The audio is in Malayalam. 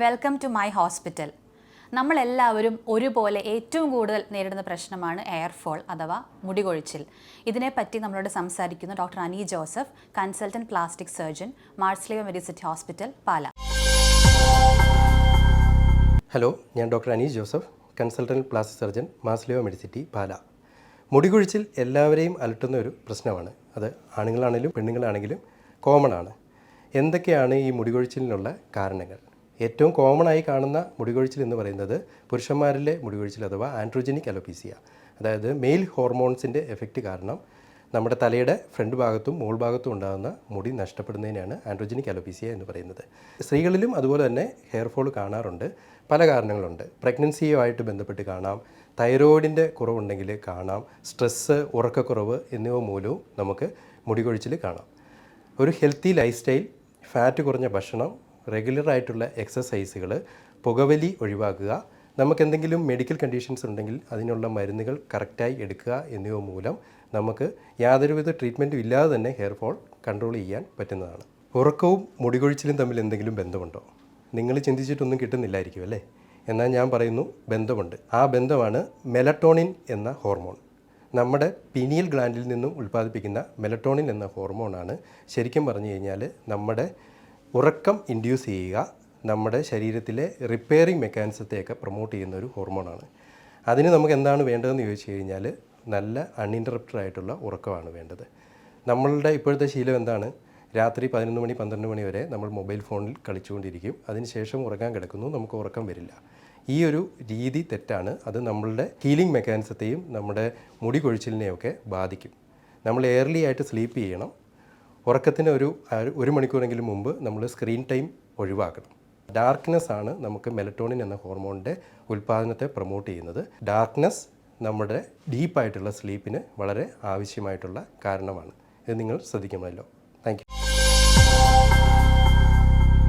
Welcome to my hospital. നമ്മളെല്ലാവരും ഒരുപോലെ ഏറ്റവും കൂടുതൽ നേരിടുന്ന പ്രശ്നമാണ് എയർഫോൾ അഥവാ മുടികൊഴിച്ചിൽ. ഇതിനെപ്പറ്റി നമ്മളോട് സംസാരിക്കുന്ന doctor Ani Joseph consultant plastic surgeon Marsleeva Medicity hospital Pala. Hello ഞാൻ doctor Ani Joseph consultant plastic surgeon Marsleeva Medicity Pala. മുടികൊഴിച്ചിൽ എല്ലാവരെയും അലട്ടുന്ന ഒരു പ്രശ്നമാണ്. അത് ആണുങ്ങളാണെങ്കിലും പെണ്ണുങ്ങളാണെങ്കിലും കോമൺ ആണ്. എന്തൊക്കെയാണ് ഈ മുടികൊഴിച്ചിലിനുള്ള കാരണങ്ങൾ? ഏറ്റവും കോമൺ ആയി കാണുന്ന മുടികൊഴിച്ചിൽ എന്ന് പറയുന്നത് പുരുഷന്മാരിലെ മുടികൊഴിച്ചിൽ അഥവാ ആൻഡ്രോജനിക് അലോപീസിയ. അതായത് മെയിൽ ഹോർമോൺസിന്റെ എഫക്റ്റ് കാരണം നമ്മുടെ തലയുടെ ഫ്രണ്ട് ഭാഗത്തും മോൾ ഭാഗത്തും ഉണ്ടാകുന്ന മുടി നഷ്ടപ്പെടുന്നതിനാണ് ആൻഡ്രോജനിക് അലോപീസിയ എന്ന് പറയുന്നത്. സ്ത്രീകളിലും അതുപോലെ തന്നെ ഹെയർ ഫോൾ കാണാറുണ്ട്. പല കാരണങ്ങളുണ്ട്. പ്രഗ്നൻസിയുമായിട്ട് ബന്ധപ്പെട്ട് കാണാം. തൈറോയിഡിന്റെ കുറവുണ്ടെങ്കിൽ കാണാം. സ്ട്രെസ്സ് ഉറക്കക്കുറവ് എന്നിവ മൂലവും നമുക്ക് മുടികൊഴിച്ചിൽ കാണാം. ഒരു ഹെൽത്തി ലൈഫ് സ്റ്റൈൽ ഫാറ്റ് കുറഞ്ഞ ഭക്ഷണം റെഗുലർ ആയിട്ടുള്ള എക്സസൈസുകൾ പുകവലി ഒഴിവാക്കുക നമുക്ക് എന്തെങ്കിലും മെഡിക്കൽ കണ്ടീഷൻസ് ഉണ്ടെങ്കിൽ അതിനുള്ള മരുന്നുകൾ കറക്റ്റായി എടുക്കുക എന്നിവ മൂലം നമുക്ക് യാതൊരുവിധ ട്രീറ്റ്മെന്റും ഇല്ലാതെ തന്നെ ഹെയർ ഫോൾ കൺട്രോൾ ചെയ്യാൻ പറ്റുന്നതാണ്. ഉറക്കവും മുടികൊഴിച്ചിലും തമ്മിൽ എന്തെങ്കിലും ബന്ധമുണ്ടോ? നിങ്ങൾ ചിന്തിച്ചിട്ടൊന്നും കിട്ടുന്നില്ലായിരിക്കും അല്ലേ? എന്നാൽ ഞാൻ പറയുന്നു ബന്ധമുണ്ട്. ആ ബന്ധമാണ് മെലട്ടോണിൻ എന്ന ഹോർമോൺ നമ്മുടെ പിനിയൽ ഗ്ലാൻഡിൽ നിന്നും ഉൽപ്പാദിപ്പിക്കുന്ന മെലട്ടോണിൻ എന്ന ഹോർമോണാണ് ശരിക്കും പറഞ്ഞു കഴിഞ്ഞാൽ നമ്മുടെ ഉറക്കം ഇൻഡ്യൂസ് ചെയ്യുക നമ്മുടെ ശരീരത്തിലെ റിപ്പയറിംഗ് മെക്കാനിസത്തെയൊക്കെ പ്രൊമോട്ട് ചെയ്യുന്ന ഒരു ഹോർമോണാണ് അതിന് നമുക്ക് എന്താണ് വേണ്ടതെന്ന് ചോദിച്ചു കഴിഞ്ഞാൽ നല്ല അൺഇന്ററപ്റ്റഡ് ആയിട്ടുള്ള ഉറക്കമാണ് വേണ്ടത്. നമ്മളുടെ ഇപ്പോഴത്തെ ശീലം എന്താണ്? രാത്രി പതിനൊന്ന് മണി പന്ത്രണ്ട് മണി വരെ നമ്മൾ മൊബൈൽ ഫോണിൽ കളിച്ചുകൊണ്ടിരിക്കും. അതിനുശേഷം ഉറങ്ങാൻ കിടക്കുന്നു നമുക്ക് ഉറക്കം വരില്ല. ഈ ഒരു രീതി തെറ്റാണ്. അത് നമ്മളുടെ ഹീലിംഗ് മെക്കാനിസത്തെയും നമ്മുടെ മുടി കൊഴിച്ചിലിനെയൊക്കെ ബാധിക്കും. നമ്മൾ എയർലി ആയിട്ട് സ്ലീപ്പ് ചെയ്യണം. ഉറക്കത്തിന് ഒരു ഒരു മണിക്കൂറെങ്കിലും മുമ്പ് നമ്മൾ സ്ക്രീൻ ടൈം ഒഴിവാക്കണം. ഡാർക്ക്നെസ് ആണ് നമുക്ക് മെലറ്റോണിൻ എന്ന ഹോർമോണിന്റെ ഉൽപ്പാദനത്തെ പ്രൊമോട്ട് ചെയ്യുന്നത്. ഡാർക്ക്നെസ് നമ്മുടെ ഡീപ്പായിട്ടുള്ള സ്ലീപ്പിന് വളരെ ആവശ്യമായിട്ടുള്ള കാരണമാണ്. ഇത് നിങ്ങൾ ശ്രദ്ധിക്കണമല്ലോ.